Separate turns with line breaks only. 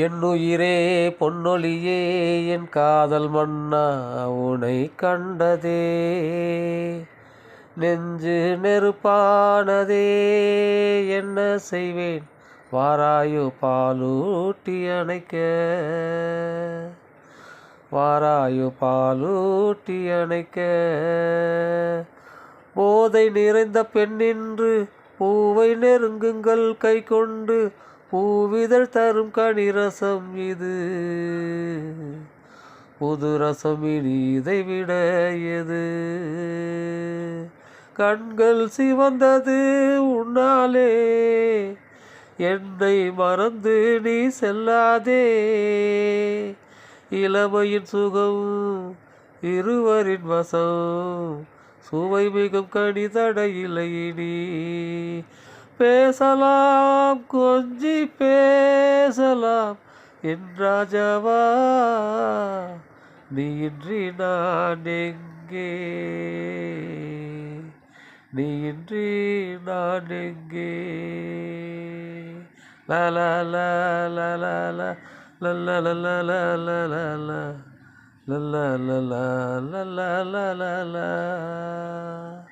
என்னுயிரே பொன்னொழியே என் காதல் மன்னா உனை கண்டதே. நெஞ்சு நெருப்பானதே என்ன செய்வேன்? வாராயோ பாலூட்டி அணைக்க. வாராயோ பாலூட்டி அணைக்க. போதை நிறைந்த பெண்ணின்று பூவை நெருங்குங்கள் கை கொண்டு பூவிதழ் தரும் கனிரசம் இது. புது ரசம் இனி இதை விட எது? கண்கள் சிவந்தது உன்னாலே. என்னை மறந்து நீ செல்லாதே. இளமையின் சுகம் இருவரின் வசம். சுவை மிகும் கனி தடையில்லை நீ பேசலாம் கொஞ்சி பேசலாம் என் ராஜாவா நீ இன்றி நான் எங்கே நீ இன்றி நான் எங்கே லா லா லா லா லா லா லா la la la la la la la La